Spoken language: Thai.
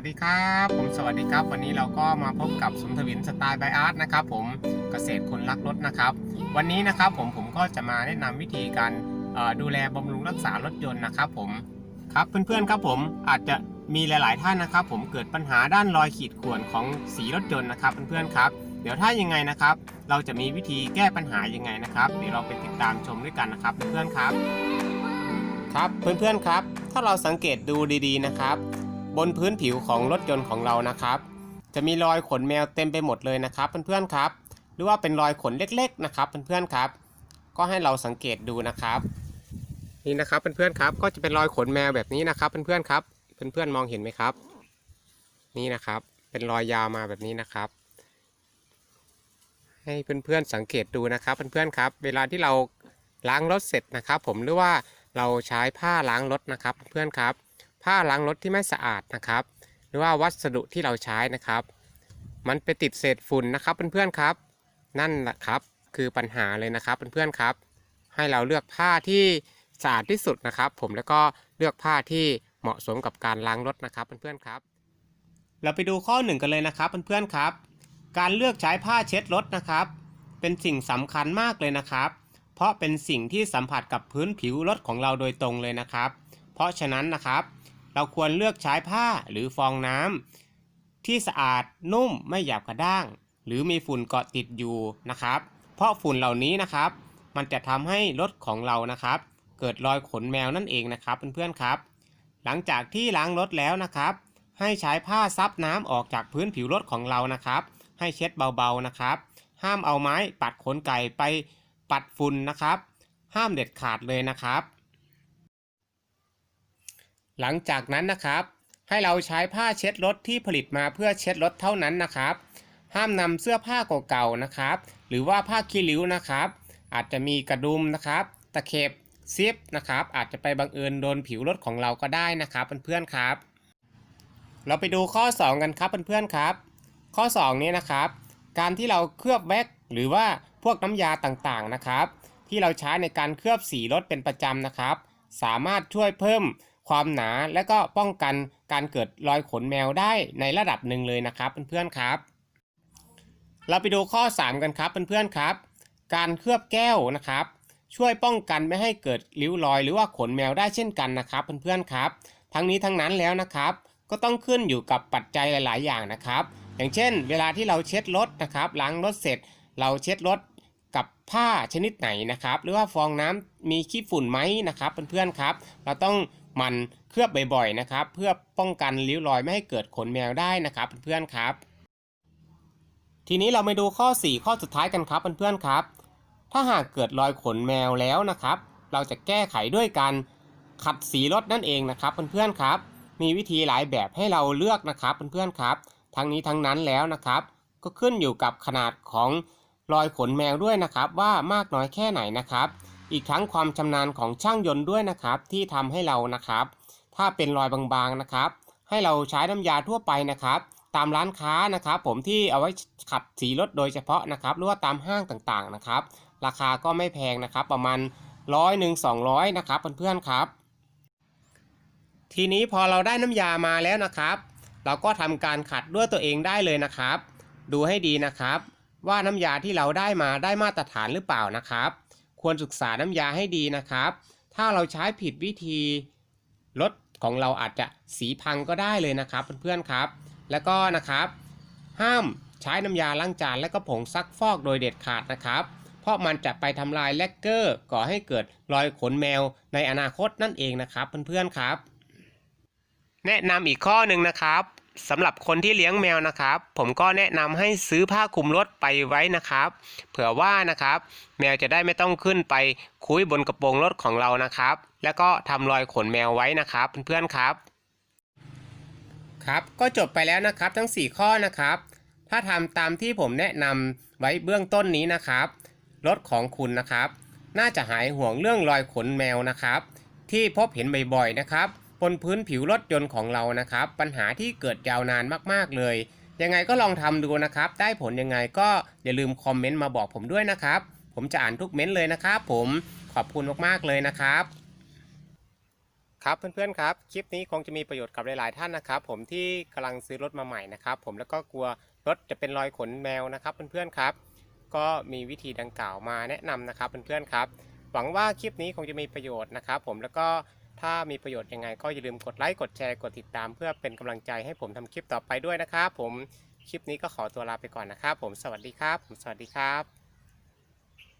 วัสดีครับ ผมสวัสดีครับ วันนี้เราก็มาพบกับสุนทวินสไตล์ไบอาร์ตนะครับผมเกษตรคนรักรถนะครับ วันนี้นะครับผมผมก็จะมาแนะนำวิธีการดูแลบำรุงรักษารถยนต์นะครับผมครับเพื่อนๆครับผมอาจจะมีหลาย ๆ ท่านนะครับ ผมเกิดปัญหาด้านรอยขีดข่วนของสีรถยนต์นะครับเพื่อนๆครับเดี๋ยวถ้ายังไงนะครับ เราจะมีวิธีแก้ปัญหายังไงนะครับเดี๋ยวเราไปติดตามชมด้วยกันนะครับเพื่อนๆครับ ครับเพื่อนๆครับ ถ้าเราสังเกตดูดีๆนะครับ บนพื้นผิวของรถยนต์ของเรานะครับ จะมีรอยขนแมวเต็มไปหมดเลยนะครับเพื่อนๆครับ หรือว่าเป็นรอยขนเล็กๆนะครับเพื่อนๆครับ ก็ให้เราสังเกตดูนะครับ นี่นะครับเพื่อนๆครับ ก็จะเป็นรอยขนแมวแบบนี้นะครับเพื่อนๆครับ เพื่อนๆมองเห็นไหมครับ นี่นะครับ เป็นรอยยาวมาแบบนี้นะครับ ให้เพื่อนๆสังเกตดูนะครับเพื่อนๆครับ เวลาที่เราล้างรถเสร็จนะครับ ผมหรือว่าเราใช้ผ้าล้างรถนะครับ เพื่อนๆครับ ผ้าล้างรถที่ไม่สะอาดนะครับ หรือว่าวัสดุที่เราใช้นะครับ มันไปติดเศษฝุ่นนะครับเพื่อนๆครับ นั่นแหละครับคือปัญหาเลยนะครับเพื่อนๆครับ ให้เราเลือกผ้าที่สะอาดที่สุดนะครับ ผมแล้วก็เลือกผ้าที่เหมาะสมกับการล้างรถนะครับเพื่อนๆครับ เราไปดูข้อหนึ่งกันเลยนะครับเพื่อนๆครับ การเลือกใช้ผ้าเช็ดรถนะครับ เป็นสิ่งสำคัญมากเลยนะครับ เพราะเป็นสิ่งที่สัมผัสกับพื้นผิวรถของเราโดยตรงเลยนะครับ เพราะฉะนั้นนะครับ เราควรเลือกใช้ผ้าหรือฟองน้ำที่สะอาดนุ่มไม่หยาบกระด้าง หรือมีฝุ่นเกาะติดอยู่นะครับ เพราะฝุ่นเหล่านี้นะครับ มันจะทำให้รถของเรานะครับ เกิดรอยขนแมวนั่นเองนะครับเพื่อนๆครับ หลังจากที่ล้างรถแล้วนะครับ ให้ใช้ผ้าซับน้ำออกจากพื้นผิวรถของเรานะครับ ให้เช็ดเบาๆนะครับ ห้ามเอาไม้ปัดขนไก่ไปปัดฝุ่นนะครับ ห้ามเด็ดขาดเลยนะครับ หลังจากนั้นนะครับ ให้เราใช้ผ้าเช็ดรถที่ผลิตมาเพื่อเช็ดรถเท่านั้นนะครับ ห้ามนำเสื้อผ้าเก่าๆนะครับ หรือว่าผ้าคีริ้วนะครับ อาจจะมีกระดุมนะครับ ตะเข็บซิปนะครับ อาจจะไปบังเอิญโดนผิวรถของเราก็ได้นะครับเพื่อนๆครับ เราไปดูข้อ 2 กันครับเพื่อนๆครับ ข้อ 2 นี้นะครับ การที่เราเคลือบแว็กซ์หรือว่าพวกน้ำยาต่างๆนะครับ ที่เราใช้ในการเคลือบสีรถเป็นประจำนะครับ สามารถช่วยเพิ่ม ความหนาและก็ป้องกันการเกิดรอยขนแมวได้ในระดับหนึ่งเลยนะครับเพื่อนๆครับ เราไปดูข้อ 3 กันครับเพื่อนๆครับ การเคลือบแก้วนะครับ ช่วยป้องกันไม่ให้เกิดริ้วรอยหรือว่าขนแมวได้เช่นกันนะครับเพื่อนๆครับ ทั้งนี้ทั้งนั้นแล้วนะครับ ก็ต้องขึ้นอยู่กับปัจจัยหลาย ๆ อย่างนะครับ อย่างเช่น เวลาที่เราเช็ดรถนะครับล้างรถเสร็จ เราเช็ดรถกับผ้าชนิดไหนนะครับ หรือว่าฟองน้ำมีขี้ฝุ่นไหมนะครับเพื่อนๆครับ เราต้อง มันเคลือบบ่อยๆนะครับ เพื่อป้องกันริ้วรอยไม่ให้เกิดขนแมวได้นะครับเพื่อนๆครับ ทีนี้เรามาดูข้อ 4 ข้อสุดท้ายกันครับเพื่อนๆครับ ถ้าหากเกิดรอยขนแมวแล้วนะครับ เราจะแก้ไขด้วยการขัดสีรถนั่นเองนะครับเพื่อนๆครับ มีวิธีหลายแบบให้เราเลือกนะครับเพื่อนๆครับ ทั้งนี้ทั้งนั้นแล้วนะครับ ก็ขึ้นอยู่กับขนาดของรอยขนแมวด้วยนะครับ ว่ามากน้อยแค่ไหนนะครับ อีกทั้งความชำนาญของช่างยนต์ด้วยนะครับที่ทำให้เรานะครับ ถ้าเป็นรอยบางๆนะครับ ให้เราใช้น้ำยาทั่วไปนะครับ ตามร้านค้านะครับผมที่เอาไว้ขัดสีรถโดยเฉพาะนะครับหรือว่าตามห้างต่างๆนะครับ ราคาก็ไม่แพงนะครับ ประมาณร้อยหนึ่งสองร้อยนะครับเพื่อนๆครับ ทีนี้พอเราได้น้ำยามาแล้วนะครับ เราก็ทำการขัดด้วยตัวเองได้เลยนะครับ ดูให้ดีนะครับ ว่าน้ำยาที่เราได้มาได้มาตรฐานหรือเปล่านะครับ ควรศึกษาน้ำยาให้ดีนะครับ ถ้าเราใช้ผิดวิธีรถของเราอาจจะสีพังก็ได้เลยนะครับเพื่อนๆครับ แล้วก็นะครับ ห้ามใช้น้ำยาล้างจานและก็ผงซักฟอกโดยเด็ดขาดนะครับ เพราะมันจะไปทำลายแลกเกอร์ก่อให้เกิดรอยขนแมวในอนาคตนั่นเองนะครับเพื่อนๆครับ แนะนำอีกข้อหนึ่งนะครับ สำหรับคนที่เลี้ยงแมวนะครับ ผมก็แนะนำให้ซื้อผ้าคลุมรถไปไว้นะครับ เผื่อว่านะครับ แมวจะได้ไม่ต้องขึ้นไปคุยบนกระโปรงรถของเรานะครับ แล้วก็ทำรอยขนแมวไว้นะครับเพื่อนๆครับ ครับก็จบไปแล้วนะครับทั้ง 4 ข้อนะครับ ถ้าทำตามที่ผมแนะนำไว้เบื้องต้นนี้นะครับรถของคุณนะครับ น่าจะหายห่วงเรื่องรอยขนแมวนะครับ ที่พบเห็นบ่อยๆนะครับ บนพื้นผิวรถยนต์ของเรานะครับ ปัญหาที่เกิดยาวนานมาก ๆ เลย ยังไงก็ลองทำดูนะครับ ได้ผลยังไงก็อย่าลืมคอมเมนต์มาบอกผมด้วยนะครับ ผมจะอ่านทุกเม้นต์เลยนะครับผมขอบคุณมากๆเลยนะครับคครับเพื่อนๆครับ คลิปนี้คงจะมีประโยชน์กับหลายๆท่านนะครับ ผมที่กำลังซื้อรถมาใหม่นะครับ ผมแล้วก็กลัวรถจะเป็นรอยขนแมวนะครับเพื่อนๆครับ ก็มีวิธีดังกล่าวมาแนะนำนะครับเพื่อนๆครับ หวังว่าคลิปนี้คงจะมีประโยชน์นะครับ ผมแล้วก็ ถ้ามีประโยชน์ยังไงก็อย่าลืมกดไลค์กดแชร์กดติดตาม เพื่อเป็นกำลังใจให้ผมทำคลิปต่อไปด้วยนะครับผมคลิปนี้ก็ขอตัวลาไปก่อนนะครับผมสวัสดีครับผมสวัสดีครับ